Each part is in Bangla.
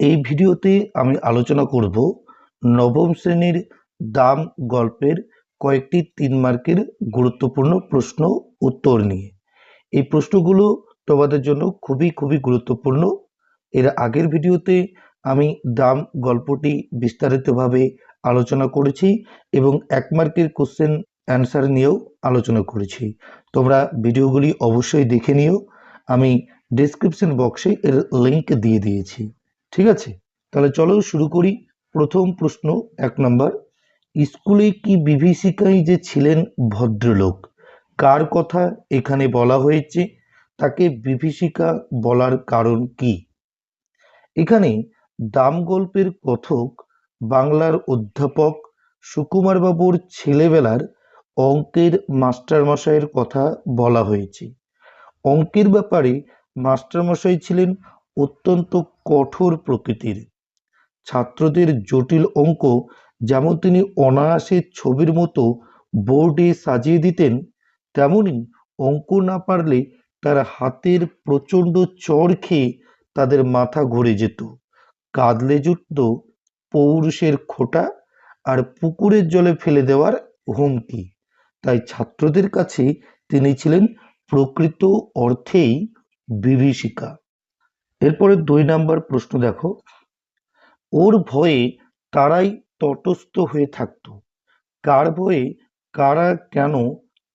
এই ভিডিওতে আমি আলোচনা করব নবম শ্রেণির দাম গল্পের কয়েকটি তিন মার্কের গুরুত্বপূর্ণ প্রশ্ন উত্তর নিয়ে। এই প্রশ্নগুলো তোমাদের জন্য খুবই খুবই গুরুত্বপূর্ণ। এর আগের ভিডিওতে আমি দাম গল্পটি বিস্তারিতভাবে আলোচনা করেছি এবং এক মার্কের কোশ্চেন অ্যান্সার নিয়েও আলোচনা করেছি। তোমরা ভিডিওগুলি অবশ্যই দেখে নিও। আমি ডিসক্রিপশন বক্সে এর লিংক দিয়ে দিয়েছি। ঠিক আছে? তাহলে চলো শুরু করি। প্রথম প্রশ্ন, এক নম্বর। স্কুলে কি বিভীষিকাই যে ছিলেন ভদ্রলোক? কার কথা এখানে বলা হয়েছে? তাকে বিভীষিকা বলার কারণ কি? এখানে দাম গল্পের কথক, বাংলার অধ্যাপক সুকুমার বাবুর ছেলেবেলার অঙ্কের মাস্টারমশাইয়ের কথা বলা হয়েছে। অঙ্কের ব্যাপারে মাস্টারমশাই ছিলেন অত্যন্ত কঠোর প্রকৃতির। ছাত্রদের জটিল অঙ্ক যেমন তিনি অনায়াসে ছবির মতো বোর্ডে সাজিয়ে দিতেন, তেমনি অঙ্ক না পারলে তার হাতের প্রচণ্ড চড় খেয়ে তাদের মাথা ঘুরে যেত। কাঁদলে জুটত পৌরুষের খোটা আর পুকুরের জলে ফেলে দেওয়ার হুমকি। তাই ছাত্রদের কাছে তিনি ছিলেন প্রকৃত অর্থেই বিভীষিকা। এরপরে দুই নাম্বার প্রশ্ন দেখো। ওর ভয়ে তারাই তটস্থ হয়ে থাকতো। কার ভয়ে কারা কেন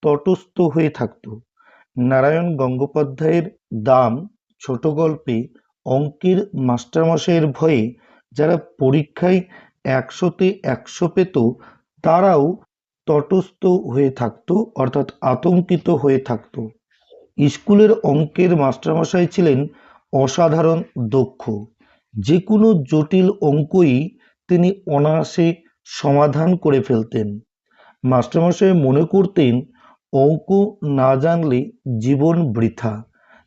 তটস্থ হয়ে থাকতো? নারায়ণ গঙ্গোপাধ্যায়ের দাম ছোট গল্পে অঙ্কের মাস্টারমশাইয়ের ভয়ে যারা পরীক্ষায় একশোতে একশো পেত, তারাও তটস্থ হয়ে থাকতো, অর্থাৎ আতঙ্কিত হয়ে থাকতো। স্কুলের অঙ্কের মাস্টারমশাই ছিলেন অসাধারণ, দক্ষ। যে কোনো জটিল অঙ্কই তিনি অনায়াসে সমাধান করে ফেলতেন। মাস্টারমশাই মনে করতেন, অঙ্ক না জানলে জীবন বৃথা।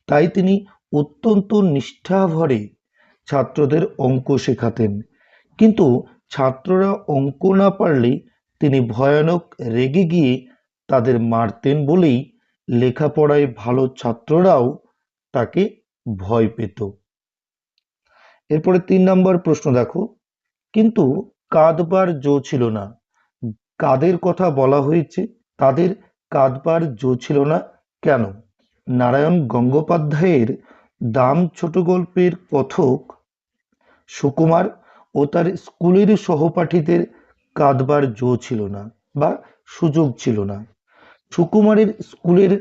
তাই তিনি অত্যন্ত নিষ্ঠাভরে ছাত্রদের অঙ্ক শেখাতেন। কিন্তু ছাত্ররা অঙ্ক না পারলে তিনি ভয়ানক রেগে গিয়ে তাদের মারতেন বলেই লেখাপড়ায় ভালো ছাত্ররাও তাকে ভয় পেত। এরপরে তিন নম্বর প্রশ্ন দেখো। কিন্তু কাঁদবার জো ছিল না। কাদের কথা বলা হয়েছে? তাদের কাঁদবার জো ছিল না। কেন? নারায়ণ গঙ্গোপাধ্যায়ের দাম ছোট গল্পের কথক সুকুমার ও তার স্কুলের সহপাঠীদের কাঁদবার জো ছিল না বা সুযোগ ছিল না। সুকুমারের স্কুলের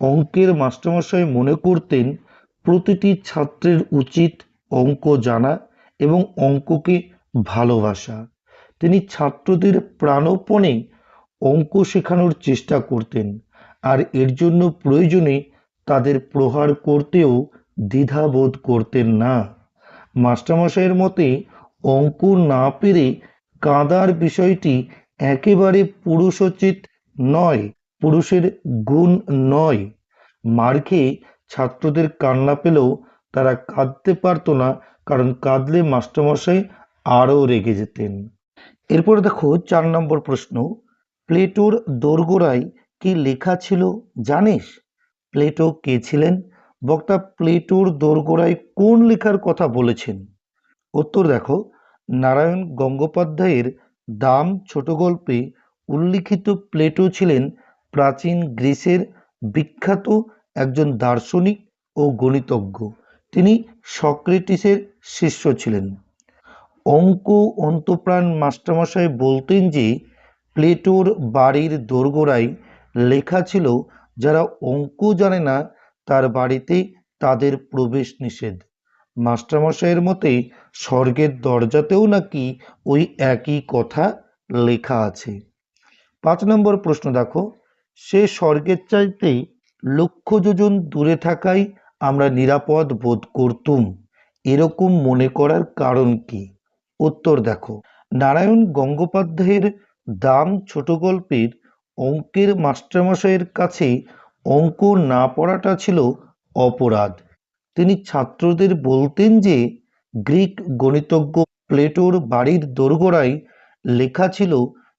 অঙ্কের মাস্টারমশাই মনে করতেন প্রতিটি ছাত্রের উচিত অঙ্ক জানা এবং অঙ্ককে ভালোবাসা। তিনি ছাত্রদের প্রাণপণে অঙ্ক শেখানোর চেষ্টা করতেন আর এর জন্য প্রয়োজনে তাদের প্রহার করতেও দ্বিধাবোধ করতেন না। মাস্টারমশাইয়ের মতে, অঙ্ক না পেরে কাঁদার বিষয়টি একেবারে পুরুষোচিত নয়, পুরুষের গুণ নয়। মার খেয়ে ছাত্রদের কান্না পেলেও তারা কাঁদতে পারতো না, কারণ কাঁদলে মাস্টারমশাই আরও রেগে যেতেন। এরপরে দেখো চার নম্বর প্রশ্ন, প্লেটোর দোরগোড়ায় কি লেখা ছিল জানিস? প্লেটো কে ছিলেন? বক্তা প্লেটোর দোরগোড়ায় কোন লেখার কথা বলেছেন? উত্তর দেখো, নারায়ণ গঙ্গোপাধ্যায়ের দাম ছোট গল্পে উল্লিখিত প্লেটো ছিলেন প্রাচীন গ্রিসের বিখ্যাত একজন দার্শনিক ও গণিতজ্ঞ। তিনি সক্রেটিসের শিষ্য ছিলেন। অঙ্ক অন্তপ্রাণ মাস্টারমশাই বলতেন যে, প্লেটোর বাড়ির দোরগোড়ায় লেখা ছিল, যারা অঙ্ক জানে না, তার বাড়িতে তাদের প্রবেশ নিষেধ। মাস্টারমশাইয়ের মতে, স্বর্গের দরজাতেও নাকি ওই একই কথা লেখা আছে। পাঁচ নম্বর প্রশ্ন দেখো। সে স্বর্গের চাইতে লক্ষ যোজন দূরে থাকাই আমরা নিরাপদ বোধ করতুম। এরকম মনে করার কারণ কি? উত্তর দেখো। নারায়ণ গঙ্গোপাধ্যায়ের দাম ছোট গল্পের অঙ্কের মাস্টারমশাইয়ের কাছে অঙ্ক না পড়াটা ছিল অপরাধ। তিনি ছাত্রদের বলতেন যে, গ্রিক গণিতজ্ঞ প্লেটোর বাড়ির দোরগোড়ায় লেখা ছিল,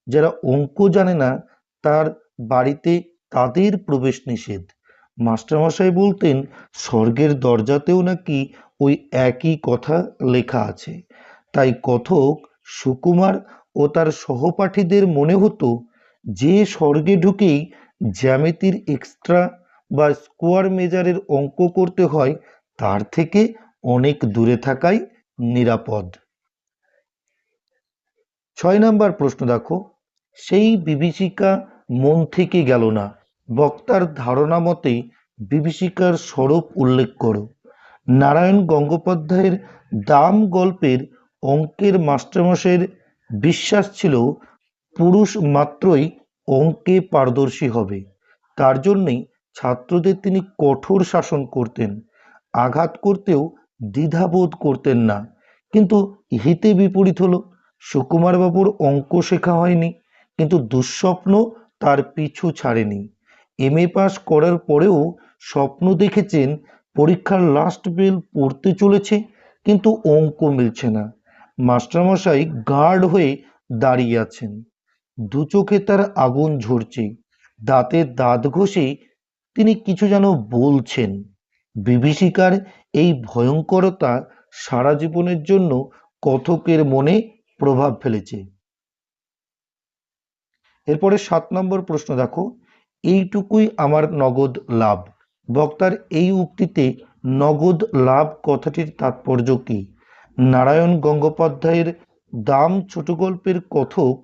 যারা অঙ্ক জানে না, তার বাড়িতে তাদের প্রবেশ নিষেধ। মাস্টারমশাই বলতেন, স্বর্গের দরজাতেও নাকি ওই একই কথা লেখা আছে। তাই কথক, সুকুমার ও তার সহপাঠীদের মনে হতো, যে স্বর্গে ঢুকেই জ্যামিতির এক্সট্রা বা স্কোয়ার মেজারের অঙ্ক করতে হয়, তার থেকে অনেক দূরে থাকাই নিরাপদ। ছয় নাম্বার প্রশ্ন দেখো। সেই বিভীষিকা মন থেকে গেল না। বক্তার ধারণা মতে বিভীষিকার স্বরূপ উল্লেখ করো। নারায়ণ গঙ্গোপাধ্যায়ের দাম গল্পের অঙ্কের মাস্টারমশাইয়ের বিশ্বাস ছিল, পুরুষ মাত্রই অঙ্কে পারদর্শী হবে। তার জন্যেই ছাত্রদের তিনি কঠোর শাসন করতেন, আঘাত করতেও দ্বিধাবোধ করতেন না। কিন্তু হিতে বিপরীত হলো, সুকুমারবাবুর অঙ্ক শেখা হয়নি, কিন্তু দুঃস্বপ্ন তার পিছু ছাড়েনি। এম এ পাস করার পরেও স্বপ্ন দেখেছেন পরীক্ষার লাস্ট বেল পড়তে চলেছে, কিন্তু অঙ্ক মিলছে না। মাস্টারমশাই গার্ড হয়ে দাঁড়িয়ে আছেন। দু চোখে তার আগুন ঝরছে। দাঁতে দাঁত ঘষে তিনি কিছু যেন বলছেন। বিভীষিকার এই ভয়ঙ্করতা সারা জীবনের জন্য কথকের মনে প্রভাব ফেলেছে। এরপরে সাত নম্বর প্রশ্ন দেখো। এইটুকুই আমার নগদ লাভ। বক্তার এই উক্তিতে নগদ লাভ কথাটির তাৎপর্য কি? নারায়ণ গঙ্গোপাধ্যায়ের দাম ছোট গল্পের কথক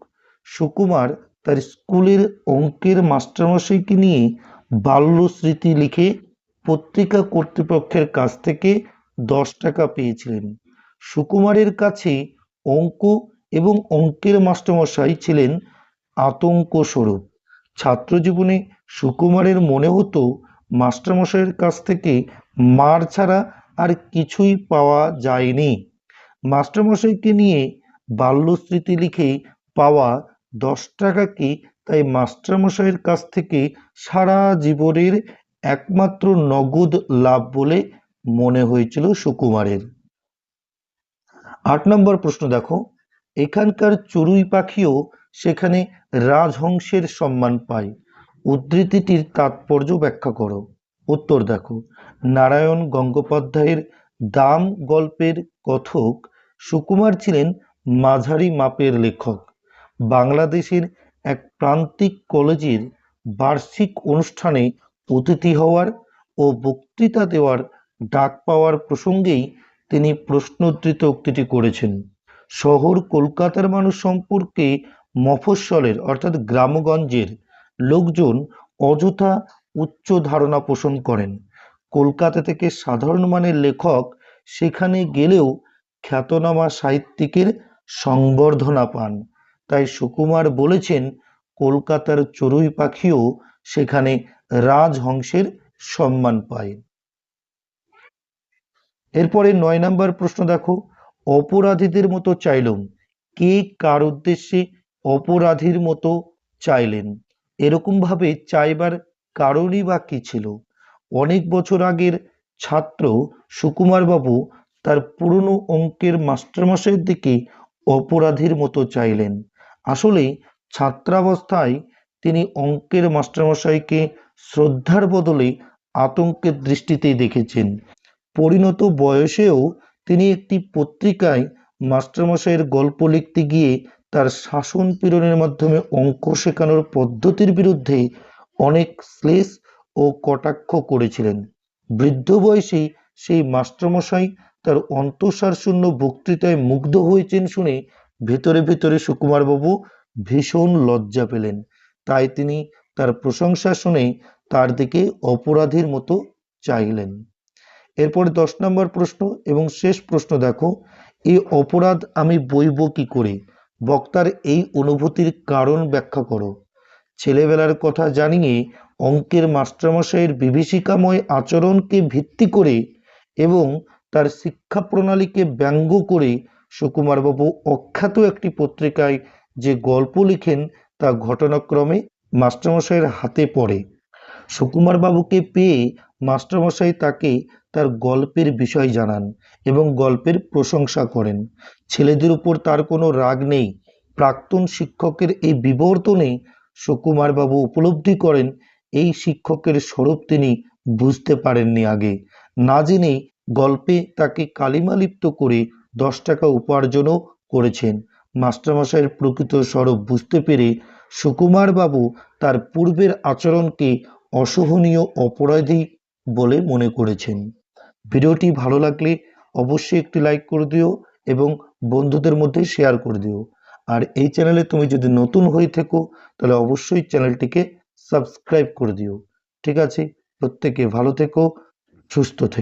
সুকুমার তার স্কুলের অঙ্কের মাস্টারমশাইকে নিয়ে বাল্য স্মৃতি লিখে পত্রিকা কর্তৃপক্ষের কাছ থেকে দশ টাকা পেয়েছিলেন। সুকুমারের কাছে অঙ্ক এবং অঙ্কের মাস্টারমশাই ছিলেন আতঙ্ক স্বরূপ ছাত্রজীবনে সুকুমারের মনে হতো, মাস্টারমশাইয়ের কাছ থেকে মার ছাড়া আর কিছুই পাওয়া যায়নি। মাস্টারমশাইকে নিয়ে বাল্যস্মৃতি লিখে পাওয়া দশ টাকাকে তাই মাস্টারমশাইয়ের কাছ থেকে সারা জীবনের একমাত্র নগদ লাভ বলে মনে হয়েছিল সুকুমারের। আট নম্বর প্রশ্ন দেখো। এখানকার চড়ুই পাখিও সেখানে রাজহংসের সম্মান পায় উদ্ধৃতিটির তাৎপর্য ব্যাখ্যা করো। উত্তর দেখো, নারায়ণ গঙ্গোপাধ্যায়ের দাম গল্পের কথক সুকুমার ছিলেন মাঝারি মাপের লেখক। বাংলাদেশের এক প্রান্তিক কলেজের বার্ষিক অনুষ্ঠানে অতিথি হওয়ার ও বক্তৃতা দেওয়ার ডাক পাওয়ার প্রসঙ্গেই তিনি প্রশ্নোদ্ধৃত উক্তিটি করেছেন। শহর কলকাতার মানুষ সম্পর্কে মফস্বলের, অর্থাৎ গ্রামগঞ্জের লোকজন অযথা উচ্চ ধারণা পোষণ করেন। কলকাতা থেকে সাধারণ মানের লেখক সেখানে গেলেও খ্যাতনামা সাহিত্যিকের সংবর্ধনা পান। তাই সুকুমার বলেছেন, কলকাতার চড়ুই পাখিও সেখানে রাজহংসের সম্মান পায়। এরপরে নয় নাম্বার প্রশ্ন দেখো। অপরাধীদের মতো চাইলুম। কে কার উদ্দেশ্যে অপরাধীর মতো চাইলেন। এরকমভাবে চাইবার কারণই বা কী ছিল? অনেক বছর আগের ছাত্র সুকুমারবাবু তার পুরনো অঙ্কের মাস্টারমশাইয়ের দিকে অপরাধীর মতো চাইলেন। আসলে ছাত্রাবস্থায় তিনি অঙ্কের মাস্টারমশাইকে শ্রদ্ধার বদলে আতঙ্কের দৃষ্টিতেই দেখেছেন। পরিণত বয়সেও তিনি একটি পত্রিকায় মাস্টারমশাইয়ের গল্প লিখতে গিয়ে তার শাসন পীড়নের মাধ্যমে অঙ্ক শেখানোর পদ্ধতির বিরুদ্ধে অনেক শ্লেষ ও কটাক্ষ করেছিলেন। বৃদ্ধ বয়সেই সেই মাস্টারমশাই তার অন্তঃসার শূন্য বক্তৃতায় মুগ্ধ হয়েছেন শুনে ভেতরে ভেতরে সুকুমারবাবু ভীষণ লজ্জা পেলেন। তাই তিনি তার প্রশংসা শুনে তার দিকে অপরাধীর মতো চাইলেন। এরপরে দশ নম্বর প্রশ্ন এবং শেষ প্রশ্ন দেখো এই অপরাধ আমি বইব কি করে? বক্তার এই অনুভূতির কারণ ব্যাখ্যা করো। ছেলেবেলার কথা জানিয়ে অঙ্কের মাস্টারমশাইয়ের বিভীষিকাময় আচরণকে ভিত্তি করে এবং তার শিক্ষা প্রণালীকে ব্যঙ্গ করে সুকুমারবাবু অখ্যাত একটি পত্রিকায় যে গল্প লিখেন তা ঘটনাক্রমে মাস্টারমশাইয়ের হাতে পড়ে। সুকুমারবাবুকে পেয়ে মাস্টারমশাই তাকে তার গল্পের বিষয় জানান এবং গল্পের প্রশংসা করেন। ছেলেদের উপর তার কোনো রাগ নেই। প্রাক্তন শিক্ষকের এই বিবর্তনে সুকুমারবাবু উপলব্ধি করেন, এই শিক্ষকের স্বরূপ তিনি বুঝতে পারেননি আগে। না জেনেই গল্পে তাকে কালিমালিপ্ত করে দশ টাকা উপার্জনও করেছেন। মাস্টারমশাইয়ের প্রকৃত স্বরূপ বুঝতে পেরে সুকুমার বাবু তার পূর্বের আচরণকে অসহনীয় অপরাধী বলে মনে করেছেন। ভিডিওটি ভালো লাগলে অবশ্যই একটি লাইক করে দিও এবং বন্ধুদের মধ্যে শেয়ার করে দিও। আর এই চ্যানেলে তুমি যদি নতুন হয়ে থেকো, তাহলে অবশ্যই চ্যানেলটিকে সাবস্ক্রাইব করে দিও। ঠিক আছে, প্রত্যেকে ভালো থেকো, সুস্থ থেকো।